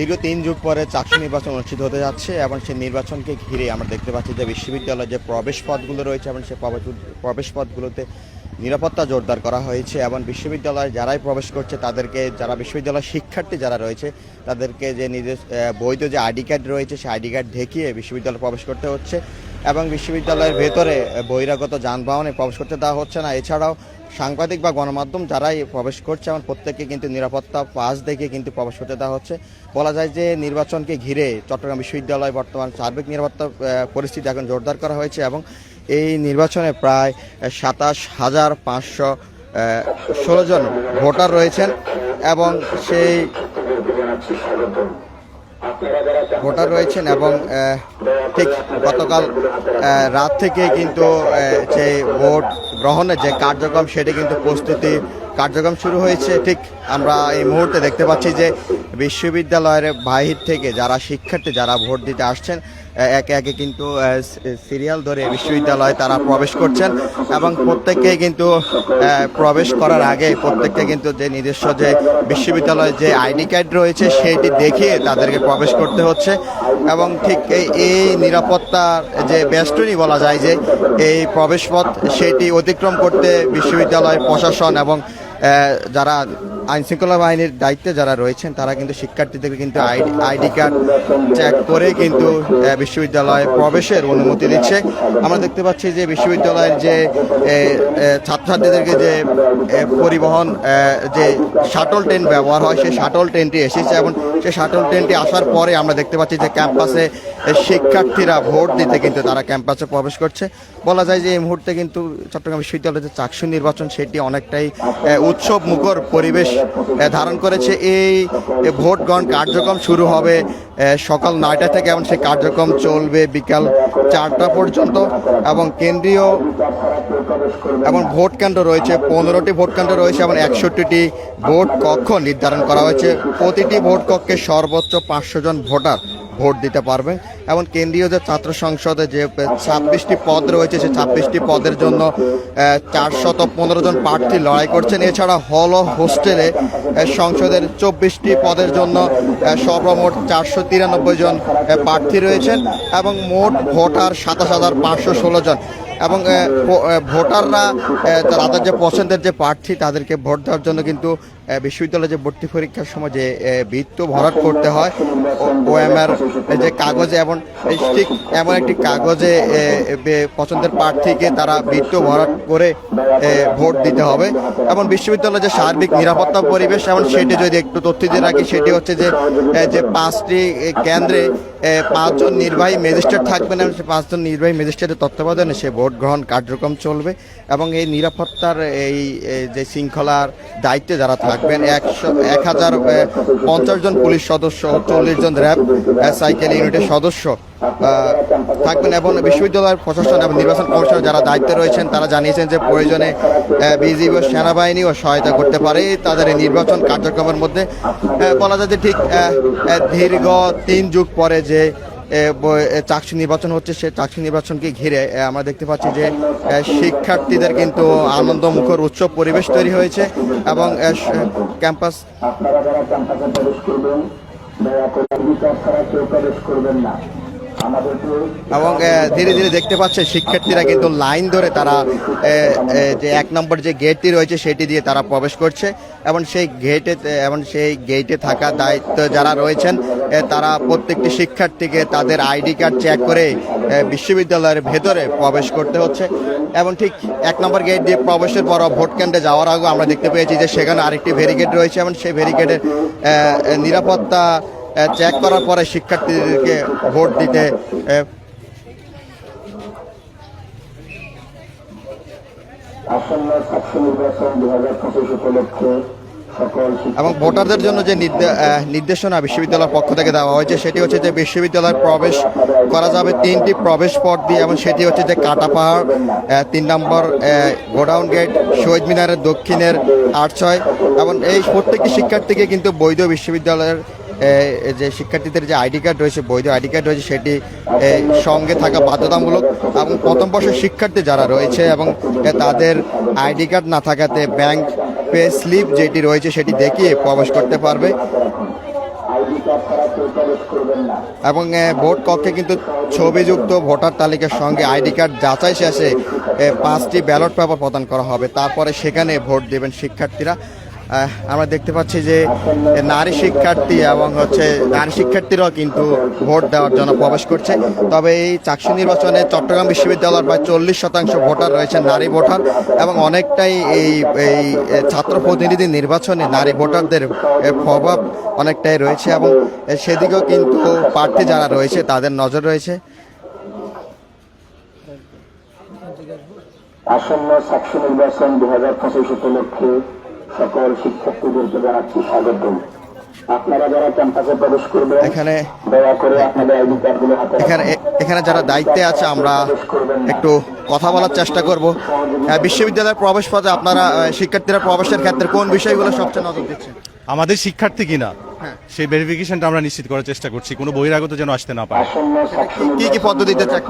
দীর্ঘ তিন যুগ পরে চাকরি নির্বাচন অনুষ্ঠিত হতে যাচ্ছে এবং সেই নির্বাচনকে ঘিরে আমরা দেখতে পাচ্ছি যে বিশ্ববিদ্যালয়ের যে প্রবেশ পথগুলো রয়েছে এবং সেই প্রবেশ- পথগুলোতে নিরাপত্তা জোরদার করা হয়েছে এবং বিশ্ববিদ্যালয়ে যারাই প্রবেশ করছে তাদেরকে যারা বিশ্ববিদ্যালয়ের শিক্ষার্থী যারা রয়েছে তাদেরকে যে নিজের বৈধ যে আইডি কার্ড রয়েছে সেই আইডি কার্ড দেখিয়ে বিশ্ববিদ্যালয়ে প্রবেশ করতে হচ্ছে। এবং বিশ্ববিদ্যালয়ের ভেতরে বহিরাগত যানবাহনে প্রবেশ করতে দেওয়া হচ্ছে না। এছাড়াও সাংবাদিক বা গণমাধ্যম যারাই প্রবেশ করছে এবং প্রত্যেককে কিন্তু নিরাপত্তা পাস দেখে কিন্তু প্রবেশ করতে দেওয়া হচ্ছে। বলা যায় যে নির্বাচনকে ঘিরে চট্টগ্রাম বিশ্ববিদ্যালয় বর্তমান সার্বিক নিরাপত্তা পরিস্থিতি এখন জোরদার করা হয়েছে এবং এই নির্বাচনে প্রায় সাতাশ হাজার পাঁচশো ষোলো জন ভোটার রয়েছেন এবং সেই ভোটার রয়েছেন এবং ঠিক গতকাল রাত থেকে কিন্তু যে ভোট গ্রহণের যে কার্যক্রম, সেটি কিন্তু প্রস্তুতি কার্যক্রম শুরু হয়েছে। ঠিক আমরা এই মুহূর্তে দেখতে পাচ্ছি যে বিশ্ববিদ্যালয়ের বাহির থেকে যারা শিক্ষার্থী, যারা ভোট দিতে আসছেন একে একে কিন্তু সিরিয়াল ধরে বিশ্ববিদ্যালয়ে তারা প্রবেশ করছেন এবং প্রত্যেককেই কিন্তু প্রবেশ করার আগে প্রত্যেককে কিন্তু যে নিজস্ব যে বিশ্ববিদ্যালয়ের যে আইডি কার্ড রয়েছে, সেটি দেখিয়ে তাদেরকে প্রবেশ করতে হচ্ছে এবং ঠিক এই এই নিরাপত্তার যে বেষ্টনী বলা যায় যে, এই প্রবেশপথ সেটি অতিক্রম করতে বিশ্ববিদ্যালয় প্রশাসন এবং যারা আইন শৃঙ্খলা বাহিনীর দায়িত্বে যারা রয়েছেন, তারা কিন্তু শিক্ষার্থীদের কিন্তু আইডি কার্ড চেক করে কিন্তু বিশ্ববিদ্যালয়ে প্রবেশের অনুমতি দিচ্ছে। আমরা দেখতে পাচ্ছি যে বিশ্ববিদ্যালয়ের যে ছাত্রছাত্রীদেরকে যে পরিবহন যে শাটল ট্রেন ব্যবহার হয়, সেই শাটল ট্রেনটি এসেছে এবং সেই শাটল ট্রেনটি আসার পরে আমরা দেখতে পাচ্ছি যে ক্যাম্পাসে শিক্ষার্থীরা ভোট দিতে কিন্তু তারা ক্যাম্পাসে প্রবেশ করছে। বলা যায় যে এই মুহূর্তে কিন্তু চট্টগ্রাম বিশ্ববিদ্যালয়ের যে চাকসু নির্বাচন, সেটি অনেকটাই উৎসব মুখর পরিবেশ ধারণ করেছে এই ভোট গ্রহণ কার্যক্রম শুরু হবে সকাল নয়টা থেকে এবং সেই কার্যক্রম চলবে বিকাল চারটা পর্যন্ত এবং কেন্দ্রীয় এবং ভোট কেন্দ্র রয়েছে, পনেরোটি ভোট কেন্দ্র রয়েছে এবং একষট্টিটি ভোট কক্ষ নির্ধারণ করা হয়েছে। প্রতিটি ভোট কক্ষে সর্বোচ্চ পাঁচশো জন ভোটার ভোট দিতে পারবে। এবং কেন্দ্রীয় যে ছাত্র সংসদে যে ছাব্বিশটি পদ রয়েছে, সেই ছাব্বিশটি পদের জন্য চারশত পনেরো জন প্রার্থী লড়াই করছেন। এছাড়া হল হোস্টেলে সংসদের চব্বিশটি পদের জন্য সর্বমোট চারশো তিরানব্বই জন প্রার্থী রয়েছেন এবং মোট ভোটার সাতাশ হাজার পাঁচশো ষোলো জন। এবং ভোটাররা তাদের যে পছন্দের যে প্রার্থী, তাদেরকে ভোট দেওয়ার জন্য কিন্তু বিশ্ববিদ্যালয়ে যে ভর্তি পরীক্ষার সময় যে বৃত্ত ভরাট করতে হয়, ও এম আর যে কাগজে এমন ঠিক এমন একটি কাগজে পছন্দের প্রার্থীকে তারা বৃত্ত ভরাট করে ভোট দিতে হবে। এবং বিশ্ববিদ্যালয়ের যে সার্বিক নিরাপত্তা পরিবেশ, এবং সেটি যদি একটু তথ্য দিয়ে রাখি, সেটি হচ্ছে যে যে পাঁচটি কেন্দ্রে পাঁচজন নির্বাহী ম্যাজিস্ট্রেট থাকবেন, এবং সে পাঁচজন নির্বাহী ম্যাজিস্ট্রেটের তত্ত্বাবধানে সে ভোট গ্রহণ কার্যক্রম চলবে। এবং এই নিরাপত্তার এই যে শৃঙ্খলার দায়িত্বে যারা থাকবেন একশো, এক হাজার পঞ্চাশ জন পুলিশ সদস্য, চল্লিশ জন র্যাব সাইকেল ইউনিটের সদস্য থাকবেন এবং বিশ্ববিদ্যালয়ের প্রশাসন এবং নির্বাচন কমিশনের যারা দায়িত্বে রয়েছেন, তারা জানিয়েছেন যে প্রয়োজনে বিজিবি ও সেনাবাহিনীও সহায়তা করতে পারে। তাদের এই নির্বাচন কার্যক্রমের মধ্যে বলা যায় যে ঠিক দীর্ঘ তিন যুগ পরে যে চাকসু নির্বাচন হচ্ছে, সে চাকরি নির্বাচনকে ঘিরে আমরা দেখতে পাচ্ছি যে শিক্ষার্থীদের কিন্তু আনন্দমুখর উৎসব পরিবেশ তৈরি হয়েছে এবং ক্যাম্পাস প্রবেশ করবেন না। এবং ধীরে ধীরে দেখতে পাচ্ছে শিক্ষার্থীরা কিন্তু লাইন ধরে তারা যে এক নম্বর যে গেটটি রয়েছে সেটি দিয়ে তারা প্রবেশ করছে এবং সেই গেটে এবং সেই গেটে থাকা দায়িত্ব যারা রয়েছেন তারা প্রত্যেকটি শিক্ষার্থীকে তাদের আইডি কার্ড চেক করে বিশ্ববিদ্যালয়ের ভেতরে প্রবেশ করতে হচ্ছে এবং ঠিক এক নম্বর গেট দিয়ে প্রবেশের পর ভোট কেন্দ্রে যাওয়ার আগে আমরা দেখতে পেয়েছি যে সেখানে আরেকটি ভেরিগেট রয়েছে এবং সেই ভেরিগেটের নিরাপত্তা চেক করার পরে শিক্ষার্থীদেরকে ভোট দিতে আসন্ন ছাত্র নির্বাচন দু হাজার পঁচিশ উপলক্ষে এবং ভোটারদের জন্য যে নির্দে- নির্দেশনা বিশ্ববিদ্যালয়ের পক্ষ থেকে দেওয়া হয়েছে সেটি হচ্ছে যে বিশ্ববিদ্যালয়ে প্রবেশ করা যাবে তিনটি প্রবেশ পথ দিয়ে এবং সেটি হচ্ছে যে কাটা পাহাড় তিন নম্বর গোডাউন গেট শহীদ মিনারের দক্ষিণের আট ছয় এবং এই প্রত্যেকটি শিক্ষার্থীকে কিন্তু বৈধ বিশ্ববিদ্যালয়ের যে শিক্ষার্থীদের যে আইডি কার্ড রয়েছে, বৈধ আইডি কার্ড রয়েছে, সেটি সঙ্গে থাকা বাধ্যতামূলক এবং প্রথম বর্ষের শিক্ষার্থী যারা রয়েছে এবং তাদের আইডি কার্ড না থাকাতে ব্যাংক পে স্লিপ যেটি রয়েছে, সেটি দেখিয়ে প্রবেশ করতে পারবে। এবং ভোট কক্ষে কিন্তু ছবিযুক্ত ভোটার তালিকার সঙ্গে আইডি কার্ড যাচাই শেষে পাঁচটি ব্যালট পেপার প্রদান করা হবে। তারপরে সেখানে ভোট দেবেন শিক্ষার্থীরা। আমরা দেখতে পাচ্ছি যে নারী শিক্ষার্থী এবং হচ্ছে নারী শিক্ষার্থীরাও কিন্তু ভোট দেওয়ার জন্য প্রবেশ করছে। তবে এই চাকসু নির্বাচনে চট্টগ্রাম বিশ্ববিদ্যালয়ের প্রায় চল্লিশ শতাংশ ভোটার রয়েছে নারী ভোটার এবং অনেকটাই এই এই ছাত্র প্রতিনিধি নির্বাচনে নারী ভোটারদের প্রভাব অনেকটাই রয়েছে এবং সেদিকেও কিন্তু প্রার্থী যারা রয়েছে তাদের নজর রয়েছে। আসন্ন সাক্ষী নির্বাচন দু হাজার পঁচিশ উপলক্ষে সকল শিক্ষার্থীদেরকে জানাচ্ছি স্বাগতম আপনারা যারা ক্যাম্পাসে প্রবেশ করবেন এখানে দয়া করে আপনাদের আইডি কার্ডগুলো হাতে এখানে এখানে যারা দায়িত্বে আছে আমরা একটু কথা বলার চেষ্টা করব। বিশ্ববিদ্যালয়ের প্রবেশ পথে আপনারা শিক্ষার্থীরা প্রবেশের ক্ষেত্রে কোন বিষয়গুলো সবচেয়ে নজর দিচ্ছেন? আমাদের শিক্ষার্থী কিনা। সেই ভেরিফিকেশনটা আমরা নিশ্চিত করার চেষ্টা করছি। কোনো বহিরাগত যেন আসতে না পারে। কি কি পদ্ধতিতে চেক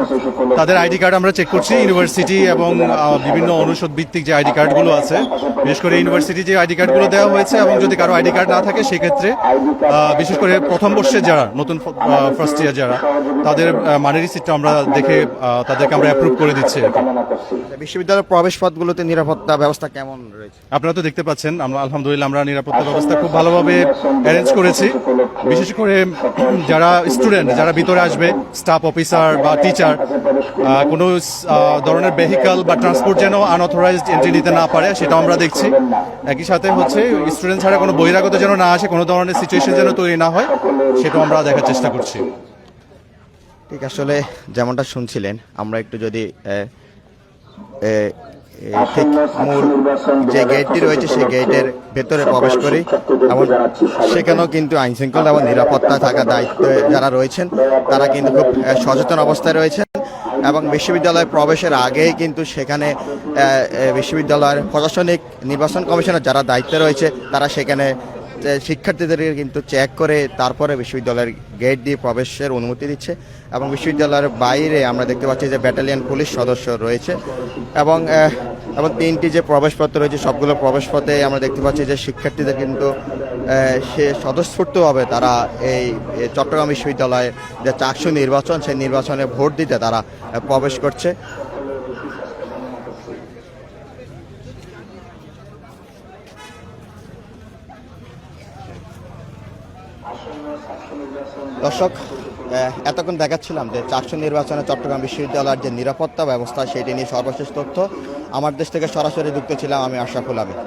তাদের আইডি কার্ড আমরা চেক করছি ইউনিভার্সিটি এবং বিভিন্ন অনুষদ ভিত্তিক যে আইডি কার্ডগুলো আছে। বিশেষ করে ইউনিভার্সিটি যে আইডি কার্ডগুলো দেওয়া হয়েছে এবং যদি কারও আইডি কার্ড না থাকে সেক্ষেত্রে বিশেষ করে প্রথম বর্ষের যারা নতুন ফার্স্ট ইয়ার যারা তাদের মানের রিসিটটা আমরা দেখে তাদেরকে আমরা অ্যাপ্রুভ করে দিচ্ছি। কামনা বিশ্ববিদ্যালয়ের প্রবেশ পথগুলোতে নিরাপত্তা ব্যবস্থা কেমন রয়েছে? আপনারা তো দেখতে পাচ্ছেন আমরা আলহামদুলিল্লাহ আমরা নিরাপত্তা ব্যবস্থা খুব ভালোভাবে অ্যারেঞ্জ করেছি। বিশেষ করে যারা স্টুডেন্ট যারা ভিতরে আসবে স্টাফ অফিসার বা টিচার কোনো ধরনের ভেহিকল বা ট্রান্সপোর্ট যেন আনঅথরাইজড এন্ট্রি নিতে না পারে সেটাও আমরা দেখছি। একই সাথে হচ্ছে স্টুডেন্ট ছাড়া কোনো বহিরাগত যেন না আসে, কোনো ধরনের সিচুয়েশন যেন তৈরি না হয়, সেটাও আমরা দেখার চেষ্টা করছি। ঠিক, আসলে যেমনটা শুনছিলেন, আমরা একটু যদি ঠিক মূল যে গেটটি রয়েছে সেই গেটের ভেতরে প্রবেশ করি। এবং সেখানেও কিন্তু আইন শৃঙ্খলা এবং নিরাপত্তা থাকা দায়িত্ব যারা রয়েছেন তারা কিন্তু খুব সচেতন অবস্থায় রয়েছেন। এবং বিশ্ববিদ্যালয়ে প্রবেশের আগেই কিন্তু সেখানে বিশ্ববিদ্যালয়ের প্রশাসনিক নির্বাচন কমিশনের যারা দায়িত্বে রয়েছে তারা সেখানে যে শিক্ষার্থীদেরকে কিন্তু চেক করে তারপরে বিশ্ববিদ্যালয়ের গেট দিয়ে প্রবেশের অনুমতি দিচ্ছে এবং বিশ্ববিদ্যালয়ের বাইরে আমরা দেখতে পাচ্ছি যে ব্যাটালিয়ন পুলিশ সদস্য রয়েছে এবং এবং তিনটি যে প্রবেশপত্র রয়েছে, সবগুলো প্রবেশপথে আমরা দেখতে পাচ্ছি যে শিক্ষার্থীদের কিন্তু সে স্বতঃস্ফূর্তভাবে তারা এই চট্টগ্রাম বিশ্ববিদ্যালয়ে যে চাকসু নির্বাচন, সেই নির্বাচনে ভোট দিতে তারা প্রবেশ করছে। দর্শক এতক্ষণ দেখাচ্ছিলাম যে চারশো নির্বাচনে চট্টগ্রাম বিশ্ববিদ্যালয়ের যে নিরাপত্তা ব্যবস্থা, সেটি নিয়ে সর্বশেষ তথ্য। আমার দেশ থেকে সরাসরি যুক্ত ছিলাম আমি আশরাফুল আমিন।